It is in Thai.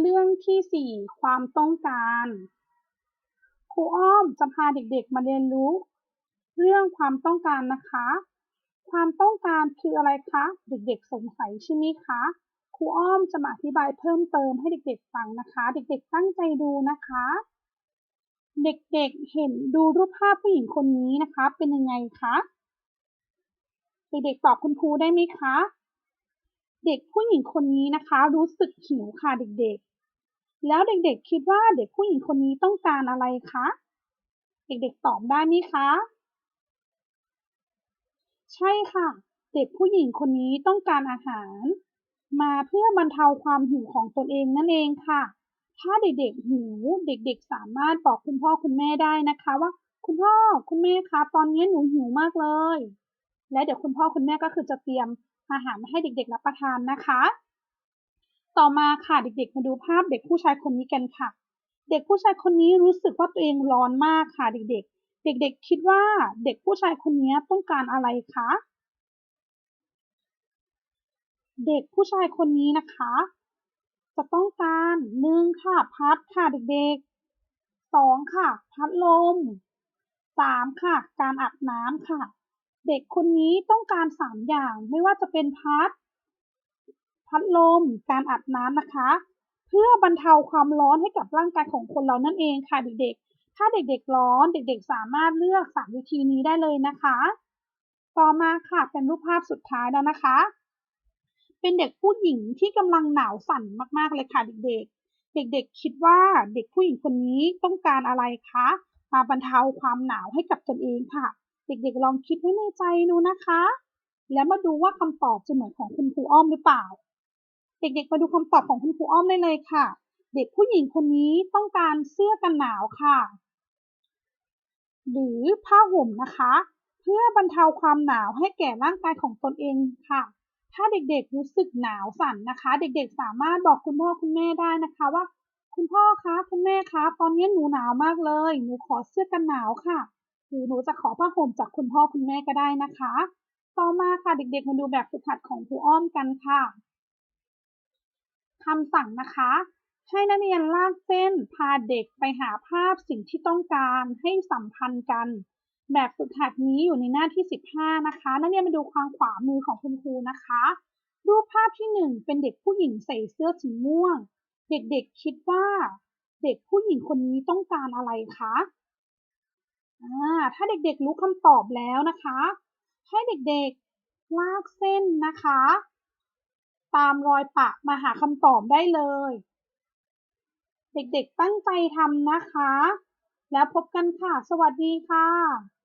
เรื่องที่4ความต้องการ ครูอ้อมจะพาเด็กๆมาเรียนรู้ เรื่องความต้องการนะคะ ความต้องการคืออะไรคะ เด็กๆสงสัยใช่ไหมคะ ครูอ้อมจะมาอธิบายเพิ่มเติมให้เด็กๆฟังนะคะ เด็กๆตั้งใจดูนะคะ เด็กๆเห็นดูรูปภาพผู้หญิงคนนี้นะคะ เป็นยังไงคะ เด็กๆตอบคุณครูได้ไหมคะ เด็กผู้หญิงคนนี้นะคะ รู้สึกหิวค่ะเด็กๆ แล้วเด็กๆ คิดว่าเด็กผู้หญิงคนนี้ต้องการอะไรคะ เด็กๆ ตอบได้ไหมคะ ใช่ค่ะ เด็กผู้หญิงคนนี้ต้องการอาหาร มาเพื่อบรรเทาความหิวของตนเองนั่นเองค่ะ ถ้าเด็กๆ หิว เด็กๆ สามารถบอกคุณพ่อคุณแม่ได้นะคะว่า คุณพ่อคุณแม่คะ ตอนนี้หนูหิวมากเลย และเดี๋ยวคุณพ่อคุณแม่ก็คือจะเตรียม อาหารมาให้เด็กๆรับประทานนะคะ ต่อมาค่ะเด็กๆ มาดูภาพเด็กผู้ชายคนนี้กันค่ะ เด็กผู้ชายคนนี้รู้สึกว่าตัวเองร้อนมากค่ะเด็กๆ เด็กๆ คิดว่าเด็กผู้ชายคนนี้ต้องการอะไรคะเด็กผู้ชายคนนี้นะคะ จะต้องการหนึ่งค่ะพัดค่ะเด็กๆสองค่ะ พัดลมสามค่ะ การอาบน้ำค่ะ เด็กคนนี้ต้องการสามอย่าง ไม่ว่าจะเป็นพัด พัดลม การอาบน้ำนะคะ เพื่อบรรเทาความร้อนให้กับร่างกายของคนเรานั่นเองค่ะเด็กๆ ถ้าเด็กๆร้อนเด็กๆ สามารถเลือกสามวิธีนี้ได้เลยนะคะ ต่อมาค่ะเป็นรูปภาพสุดท้ายแล้วนะคะ เป็นเด็กผู้หญิงที่กำลังหนาวสั่นมากๆเลยค่ะเด็กๆ เด็กๆ คิดว่าเด็กผู้หญิงคนนี้ต้องการอะไรคะมาบรรเทาความหนาวให้กับตนเองค่ะ เด็กๆลองคิดไว้ในใจดูนะคะ แล้วมาดูว่าคำตอบจะเหมือนของคุณครูอ้อมหรือเปล่า เด็กๆมาดูคำตอบของคุณครูอ้อมได้เลยค่ะ เด็กผู้หญิงคนนี้ต้องการเสื้อกันหนาวค่ะ หรือผ้าห่มนะคะ เพื่อบรรเทาความหนาวให้แก่ร่างกายของตนเองค่ะถ้าเด็กๆรู้สึกหนาวสั่นนะคะ เด็กๆสามารถบอกคุณพ่อคุณแม่ได้นะคะว่า คุณพ่อคะคุณแม่คะ ตอนนี้หนูหนาวมากเลย หนูขอเสื้อกันหนาวค่ะ หรือหนูจะขอผ้าห่มจากคุณพ่อคุณแม่ก็ได้นะคะ ต่อมาค่ะเด็กๆมาดูแบบฝึกหัดของครูอ้อมกันค่ะคำสั่งนะคะ ให้นักเรียนลากเส้นพาเด็กไปหาภาพสิ่งที่ต้องการให้สัมพันธ์กัน แบบฝึกหัดนี้อยู่ในหน้าที่ 15 นะคะ นักเรียนมาดูความขวามือของคุณครูนะคะ รูปภาพที่ 1 เป็นเด็กผู้หญิงใส่เสื้อสีม่วง เด็กๆคิดว่า เด็กผู้หญิงคนนี้ต้องการอะไรคะ ถ้าเด็กๆรู้คำตอบแล้วนะคะ ให้เด็กๆลากเส้นนะคะ ตามรอยปะมาหาคำตอบได้เลย เด็กๆตั้งใจทำนะคะ แล้วพบกันค่ะ สวัสดีค่ะ